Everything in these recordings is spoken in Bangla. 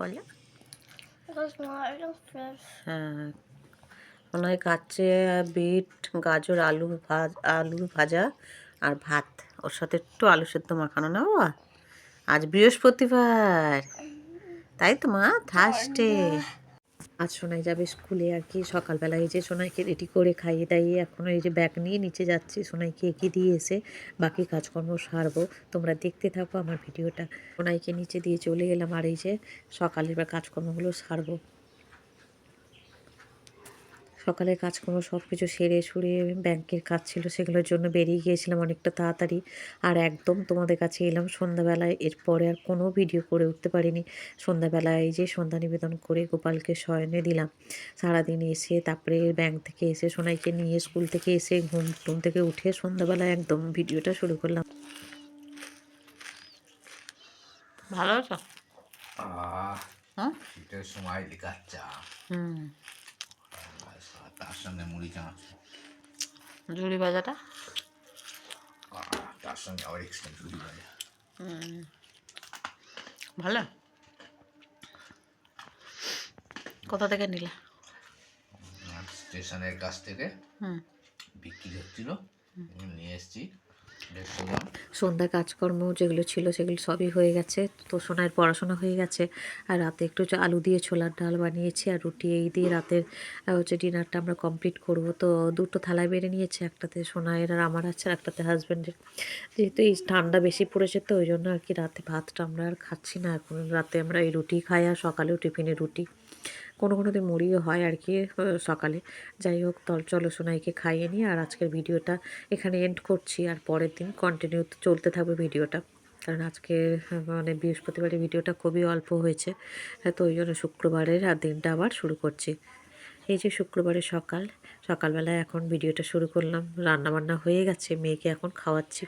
বলো. হ্যাঁ। মনে হয় কাচ্চে বিট গাজর আলু ভাজ আলু ভাজা আর ভাত। ওর সাথে একটু আলু সেদ্ধ মাখানো না বাবা? আজ বৃহস্পতিবার। তাই তো মা? থার্সডে আজ সোনাই যাবে স্কুলে আর কি। সকালবেলা এই যে সোনাইকে রেডি করে খাইয়ে দাইয়ে এখন এই যে ব্যাগ নিয়ে নিচে যাচ্ছি। সোনাইকে এঁকে দিয়ে এসে বাকি কাজকর্ম সারবো। তোমরা দেখতে থাকো আমার ভিডিওটা সোনাইকে নিচে দিয়ে চলে এলাম আর এই যে সকালের কাজকর্মগুলো সারবো। সকালের কাজকর্ম সব কিছু সেরে সুরে ব্যাংকের কাজ ছিল সেগুলোর জন্য বেরিয়ে গিয়েছিলাম অনেকটা তাড়াতাড়ি। আর একদম তোমাদের কাছে এলাম সন্ধ্যাবেলায় এরপরে আর কোনো ভিডিও করে উঠতে পারিনি। সন্ধ্যাবেলায় এই যে সন্ধ্যা নিবেদন করে গোপালকে শয়নে দিলাম। সারাদিন এসে তারপরে ব্যাংক থেকে এসে সোনাইকে নিয়ে স্কুল থেকে এসে ঘুম ঘুম থেকে উঠে সন্ধ্যাবেলায় একদম ভিডিওটা শুরু করলাম। ভালো আছো? হ্যাঁ? শীতের সময় চা হুম। তার সঙ্গে মুড়ি চানাচুর ঝুড়ি ভাজাটা? তার সঙ্গে আবার এক্সট্রা ঝুড়ি ভাজা। ভালো? কোথা থেকে নিলে? স্টেশনের কাছ থেকে। বিক্রি হচ্ছিল। নিয়ে এসেছি। সন্ধ্যা কাজকর্ম যেগুলো ছিল সেগুলো সবই হয়ে গেছে। তো সোনার পড়াশোনা হয়ে গেছে। আর রাতে একটু আলু দিয়ে ছোলার ডাল বানিয়েছি আর রুটি এই দিয়ে রাতের হচ্ছে ডিনারটা আমরা কমপ্লিট করব। তো দুটো থালায় বেড়ে নিয়েছে। একটাতে সোনায়ের আর আমার আছে আর একটাতে হাজব্যান্ডের যেহেতু এই ঠান্ডা বেশি পড়েছে তো ওই জন্য আর কি রাতে ভাতটা আমরা আর খাচ্ছি না। এখন রাতে আমরা এই রুটি খাই আর সকালেও টিফিনে রুটি। কোনো কোনো দিন মুড়িও হয় আর কি সকালে। যাই হোক তল চলো সোনাইকে খাইয়ে নিই আর আজকের ভিডিওটা এখানে এন্ড করছি। আর পরের দিন কন্টিনিউ চলতে থাকবে ভিডিওটা। কারণ আজকে মানে বৃহস্পতিবারের ভিডিওটা খুবই অল্প হয়েছে। হ্যাঁ, তো ওই জন্য শুক্রবারের আর দিনটা আবার শুরু করছি। এই যে শুক্রবারের সকাল সকালবেলায় এখন ভিডিওটা শুরু করলাম। রান্নাবান্না হয়ে গেছে মেয়েকে এখন খাওয়াচ্ছি।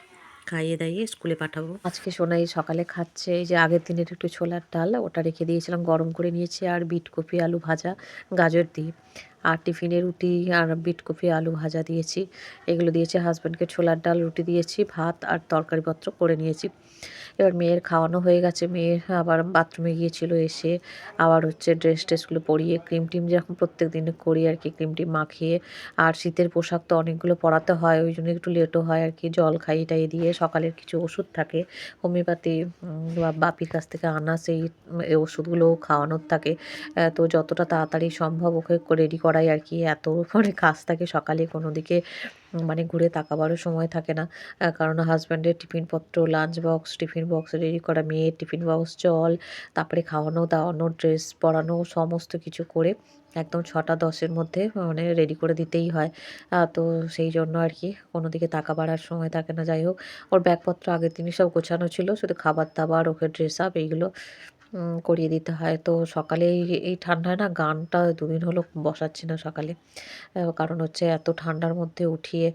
খাইয়ে দাইয়ে স্কুলে পাঠাবো। আজকে সোনাই সকালে খাচ্ছে, এই যে আগের দিনের একটু ছোলার ডাল, ওটা রেখে দিয়েছিলাম, গরম করে নিয়েছি আর বিট কপি আলু ভাজা, গাজর দিয়ে। আর টিফিনে রুটি আর বিট কপি আলু ভাজা দিয়েছি। এগুলো দিয়েছি হাজব্যান্ডকে ছোলার ডাল রুটি দিয়েছি ভাত আর তরকারিপত্র করে নিয়েছি। এবার মেয়ের খাওয়ানো হয়ে গেছে। মেয়ে আবার বাথরুমে গিয়েছিল এসে আবার হচ্ছে ড্রেস ট্রেসগুলো পরিয়ে ক্রিম টিম যেরকম প্রত্যেক দিন করি আর কি ক্রিম টিম মাখিয়ে। আর শীতের পোশাক তো অনেকগুলো পরাতে হয় ওই জন্য একটু লেটও হয় আর কি জল খাইয়ে টাইয়ে দিয়ে সকালের কিছু ওষুধ থাকে হোমিওপ্যাথি বা বাপির কাছ থেকে আনা সেই উম, এই ওষুধগুলো খাওয়ানোর থাকে। তো যতটা তাড়াতাড়ি সম্ভব ওকে রেডি করাই আর কি। এত মানে কাজ থাকে সকালে কোনো দিকে মানে ঘুরে তাকাবারও সময় থাকে না। কারণ হাজব্যান্ডের টিফিনপত্র lunch box tiffin box ready করা, মেয়ের টিফিন বক্স জল তারপরে খাওয়ানো, দাওয়ানো ড্রেস পরানো, সমস্ত কিছু করে একদম ছটা দশের মধ্যে মানে রেডি করে দিতেই হয়। তো সেই জন্য আর কি কোনো দিকে তাকা বাড়ার সময় থাকে না। যাই হোক, ওর ব্যাগপত্র আগের দিনই সব গোছানো ছিল। শুধু খাবার দাবার ওকে ড্রেস আপ এইগুলো করিয়ে দিতে হয়। তো সকালে এই ঠান্ডায় না গানটা দুদিন হলো বসাচ্ছি না সকালে। কারণ হচ্ছে এত ঠান্ডার মধ্যে উঠিয়ে,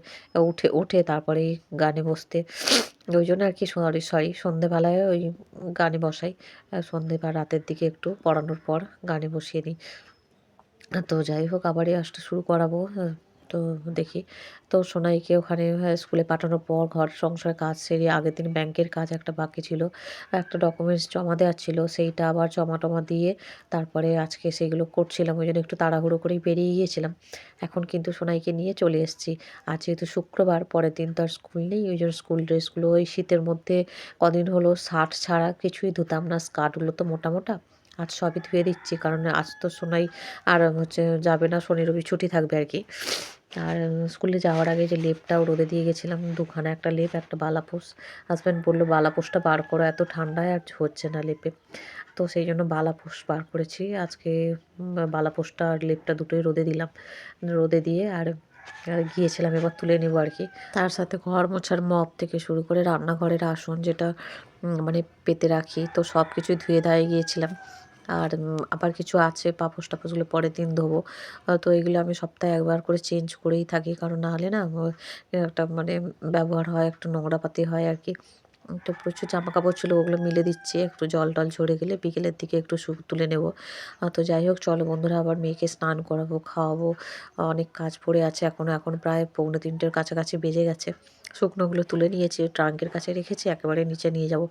উঠে উঠে তারপরে গানে বসতে। ওই জন্য আর কি সরি সরি, সন্ধেবেলায় ওই গানে বসাই। সন্ধে বা রাতের দিকে একটু পড়ানোর পর গানে বসিয়ে দিই। তো যাই হোক, আবারই আসতে শুরু করাবো। তো দেখি। তো সোনাইকে ওখানে স্কুলে পাঠানোর পর ঘর সংসার কাজ সেরে আগের দিন ব্যাংকের কাজ একটা বাকি ছিল। একটা ডকুমেন্টস জমা দেওয়ার ছিল, সেইটা আবার জমা টমা দিয়ে তারপরে আজকে সেগুলো করছিলাম, ওই জন্য একটু তাড়াহুড়ো করেই বেরিয়ে গিয়েছিলাম। এখন কিন্তু সোনাইকে নিয়ে চলে এসেছি। আজ যেহেতু শুক্রবার, পরের দিন তো আর স্কুল নেই, ওই জন্য স্কুল ড্রেসগুলো ওই শীতের মধ্যে কদিন হলো শার্ট ছাড়া কিছুই ধুতাম না, স্কার্টগুলো তো মোটা মোটা। আজ সবই ধুয়ে দিচ্ছি, কারণ আজ তো সোনাই আর হচ্ছে যাবে না, শনি রবি ছুটি থাকবে আর কি। আর স্কুলে যাওয়ার আগে যে লেপটাও রোদে দিয়ে গেছিলাম দুখানা একটা লেপ একটা বালাপোষ হাজব্যান্ড বলল বালাপোষটা বার করো এত ঠান্ডায় আর হচ্ছে না লেপে। তো সেই জন্য বালাপোষ বার করেছি। আজকে উম, বালাপোষটা আর লেপটা দুটোই রোদে দিলাম। রোদে দিয়ে আর আর গিয়েছিলাম এবার তুলে নেব আর কি। তার সাথে ঘর মোছার মপ থেকে শুরু করে রান্নাঘরের আসন যেটা মানে পেতে রাখি তো সব কিছুই ধুয়ে ধায়ে গিয়েছিলাম। আর আবার কিছু আছে পাপোশ টাপোশগুলো পরের দিন ধোবো। তো এগুলো আমি সপ্তাহে একবার করে চেঞ্জ করেই থাকি। কারণ নাহলে না একটা মানে ব্যবহার হয়, একটু নোংরাপাতি হয় আর কি। তো প্রচুর জামা কাপড় ছিল, ওগুলো মিলে দিচ্ছি, একটু জল টল ঝরে গেলে বিকেলের দিকে একটু সু তুলে নেব। তো যাই হোক, চলো বন্ধুরা, আবার মেয়েকে স্নান করাবো, খাওয়াবো। অনেক কাজ পড়ে আছে এখনও এখন প্রায় পৌনে তিনটের কাছাকাছি বেজে গেছে। শুকনোগুলো তুলে নিয়েছি, ট্রাঙ্কের কাছে রেখেছি, একেবারে নিচে নিয়ে যাব।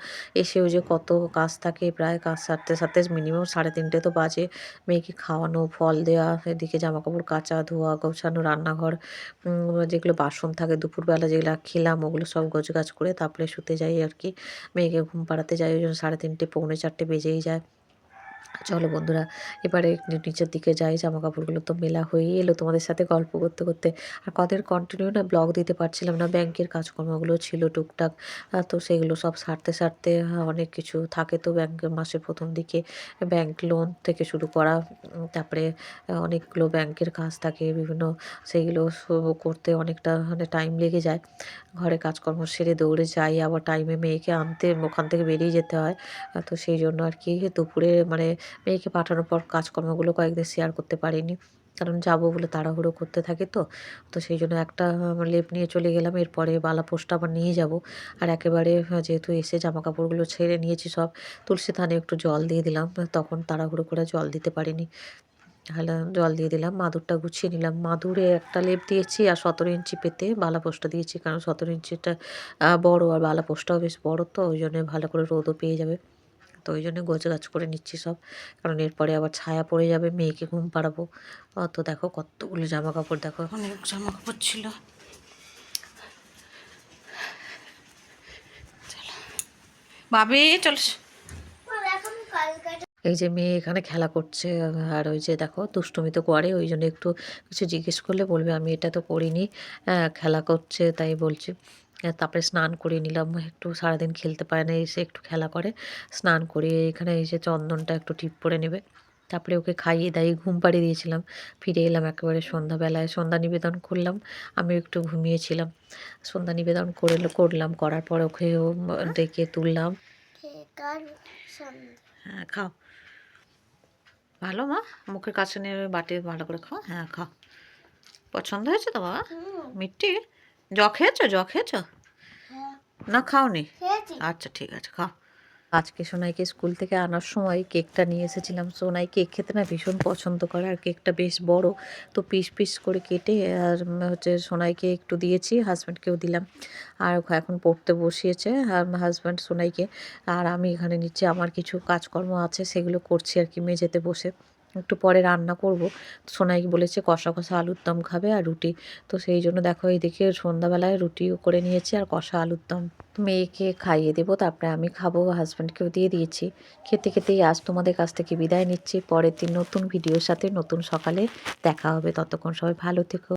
এসেও যে কত কাজ থাকে, প্রায় কাজ সারতে সারতে মিনিমাম সাড়ে তিনটে তো বাজে। মেয়েকে খাওয়ানো, ফল দেওয়া এদিকে জামা কাপড় কাচা, ধোয়া, গোছানো, রান্নাঘর যেগুলো বাসন থাকে, দুপুরবেলা যেগুলো খেলাম, ওগুলো সব গোছগাছ করে তারপরে শুতে যাই আর কি। মেয়েকে ঘুম পাড়াতে যাই ওই জন্য সাড়ে তিনটে পৌনে চারটে বেজেই যায়। চলো বন্ধুরা, এবারে নিচের দিকে যাই জামা কাপড়গুলো তো মেলা হয়েই এলো। তোমাদের সাথে গল্প করতে করতে আর কদের কন্টিনিউ না ব্লগ দিতে পারছিলাম না, ব্যাংকের কাজকর্মগুলো ছিল টুকটাক তো সেগুলো সব সারতে সারতে অনেক কিছু থাকে তো ব্যাংকের মাসের প্রথম দিকে ব্যাংক লোন থেকে শুরু করা তারপরে অনেকগুলো ব্যাংকের কাজ থাকে, বিভিন্ন সেইগুলো করতে অনেকটা মানে টাইম লেগে যায়। ঘরে কাজকর্ম সেরে দৌড়ে যাই, আবার টাইমে মেয়েকে আনতে, ওখান থেকে বেরিয়ে যেতে হয় তো সেই জন্য আর কি দুপুরে মানে মেয়েকে পাঠানোর পর কাজকর্মগুলো কয়েকদিন শেয়ার করতে পারিনি। কারণ যাব বলে তাড়াহুড়ো করতে থাকে তো। তো সেই জন্য একটা লেপ নিয়ে চলে গেলাম। এরপরে বালা পোস্টটা আবার নিয়ে যাব। আর একেবারে যেহেতু এসে জামা কাপড়গুলো ছেড়ে নিয়েছি সব, তুলসী থানে একটু জল দিয়ে দিলাম। তখন তাড়াহুড়ো করে জল দিতে পারিনি। তাহলে জল দিয়ে দিলাম, মাদুরটা গুছিয়ে নিলাম। মাদুরে একটা লেপ দিয়েছি আর সতেরো ইঞ্চি পেতে বালা পোস্টটা দিয়েছি। কারণ সতেরো ইঞ্চিটা বড় আর বালা পোস্টটাও বেশ বড় তো, ওই জন্য ভালো করে রোদও পেয়ে যাবে। তো ওই জন্য গোছ গাছ করে নিচ্ছি সব। কারণ এরপরে আবার ছায়া পড়ে যাবে মেয়েকে ঘুম পাড়াবো। আহ, তো দেখো কতগুলো জামা কাপড় দেখো। অনেক জামা কাপড় ছিল। চলো। বাবে চল। এই যে মেয়ে এখানে খেলা করছে আর ওই যে দেখো দুষ্টুমি তো করে ওই জন্য একটু কিছু জিজ্ঞেস করলে বলবে আমি এটা তো করিনি। খেলা করছে তাই বলছি। তারপরে স্নান করে নিলাম। একটু সারাদিন খেলতে পারে না এসে একটু খেলা করে। স্নান করিয়ে এখানে এসে চন্দনটা একটু টিপ করে নেবে। তারপরে ওকে খাইয়ে দাইয়ে ঘুম পাড়িয়ে দিয়েছিলাম। ফিরে এলাম একেবারে সন্ধ্যাবেলায়। সন্ধ্যা নিবেদন করলাম। আমি একটু ঘুমিয়েছিলাম। সন্ধ্যা নিবেদন করে করলাম। করার পর ওকে ডেকে তুললাম। হ্যাঁ খাও। ভালো মা? মুখের কাছে নিয়ে বাটি ভালো করে খাও। হ্যাঁ খাও। পছন্দ হয়েছে তো বাবা? মিষ্টি? জ খেয়েছো? জ খেয়েছো? হ্যাঁ। না খাওনি? আচ্ছা ঠিক আছে খাও। আজকে সোনাইকে স্কুল থেকে আনার সময় কেকটা নিয়ে এসেছিলাম। সোনাই কেক খেতে না ভীষণ পছন্দ করে আর কেকটা বেশ বড়। তো পিস পিস করে কেটে আর হচ্ছে সোনাইকে একটু দিয়েছি হাজব্যান্ডকেও দিলাম। আর এখন পড়তে বসিয়েছে আর হাজব্যান্ড সোনাইকে। আর আমি এখানে নিচে আমার কিছু কাজকর্ম আছে সেগুলো করছি আর কি মেঝেতে বসে। একটু পরে রান্না করব। সোনাই বলেছে কষা কষা আলুর দম খাবে আর রুটি। তো সেই জন্য দেখো এইদিকে সন্ধ্যাবেলায় রুটিও করে নিয়েছি আর কষা আলুর দম মেয়েকে খাইয়ে দেবো, তারপরে আমি খাব হাজব্যান্ডকেও দিয়ে দিয়েছি। খেতে খেতেই আজ তোমাদের কাছ থেকে বিদায় নিচ্ছি। পরের দিন নতুন ভিডিওর সাথে নতুন সকালে দেখা হবে। ততক্ষণ সবাই ভালো থেকো।